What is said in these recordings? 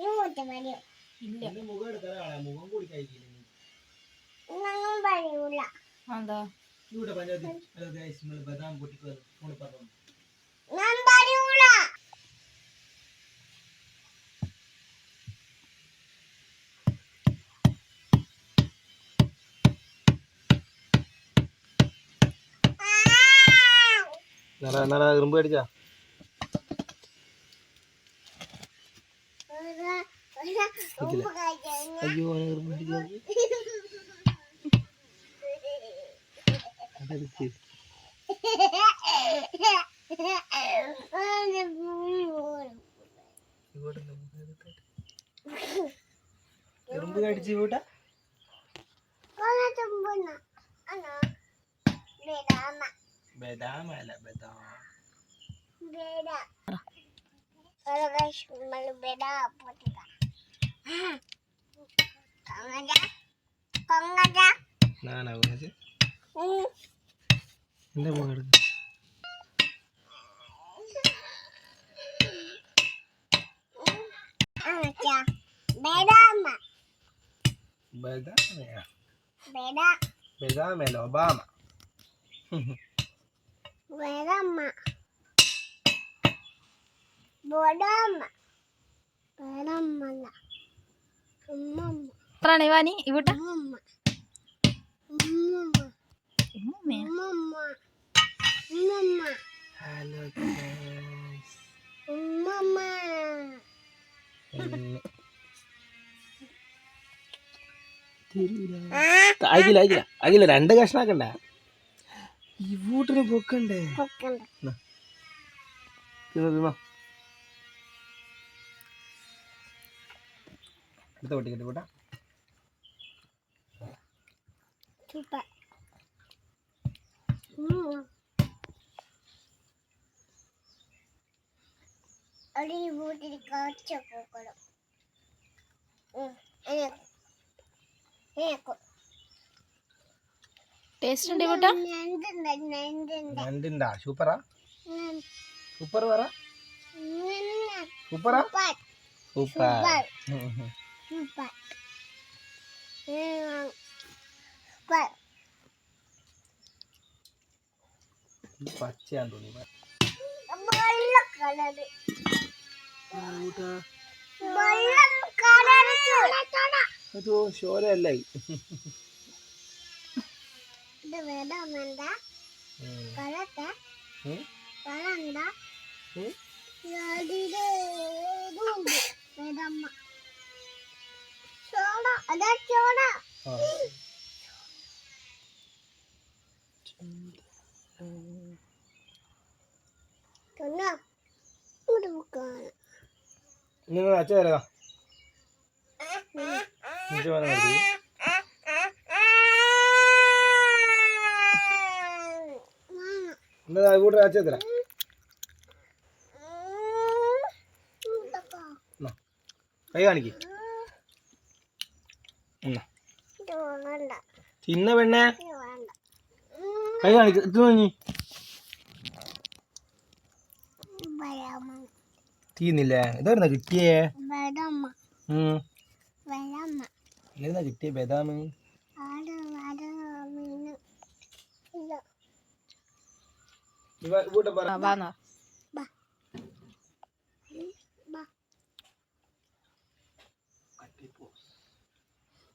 ഇങ്ങോട്ട് വരൂ ഇല്ല. എന്റെ മുഖം എടുക്കാനാണ് മുഖം കൂടി കഴിക്കില്ല നീ. ഞങ്ങൾ വരൂല എന്താ ഹലോ ഗൈസ് നമ്മൾ ബദാം പൊട്ടിക്കുക ഫോണിൽ പറഞ്ഞു ഞാൻ വരൂല എന്നാ എന്നാ ഇരുമ്പ് അടിച്ചാ അയ്യോ അതെടുക്ക് ഇരുമ്പ് കടിച്ച് ഇവിടെ ബദാം. അല്ല ബദാം ഞാനാ പറഞ്ഞത് എന്റെ நானாவது இந்த போகிறது பெதாமேல ஒபாமா பெதாமா பெதாமா பெதாமலா എത്രയാണ് ഇവാനി ഇവിടെ രണ്ട് കഷ്ണാക്കണ്ട? ഈ വീട്ടിന് പൊക്കണ്ടേ? പൊക്കണ്ട. തിന്നോ തിന്നോ അടുത്ത പൊട്ടിക്കട്ടെ കൂട്ടാ വീട്ടിൽ പൂക്കളും ടേസ്റ്റ് ഉണ്ട് സൂപ്പറാ? സൂപ്പർ പറ. സൂപ്പറാ? സൂപ്പർ. But. സൂപ്പർ പച്ചയാന്ന് തോന്നി ഇത് കളത്തെ വേദമ്മ നിങ്ങൾ അച്ഛ തരാ അച്ഛ പറഞ്ഞു എന്നാ കൂട്ടർ അച്ഛ തരാം എന്നാ, കൈ കാണിക്ക് ചിന്ന പെണ്ണെ. കൈ കാണിക്ക. വരാമ. തീന്നില്ലേ? ഇതായിരുന്ന കിട്ടിയേ. ഏതാ കിട്ടിയ ബദാമ്. കൂട്ടം പറ വാന്നോ ബാ ബാ കട്ടിയതാ ബാ പിന്നെ ഓൾ നോക്കട്ടെ. വേദമ്മ എന്നാ കൈ മൂട് പേടിക്കും എന്നാ വേദമ്മ വേദമ്മ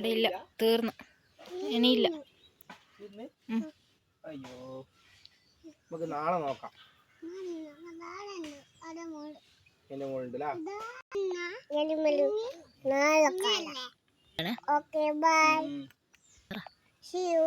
അവിടെ ഇല്ല തീർന്നു. ഇനിയില്ല. അയ്യോ. നമുക്ക് നാളെ നോക്കാം. എന്റെ മോളുണ്ടല്ലോ? Okay bye see you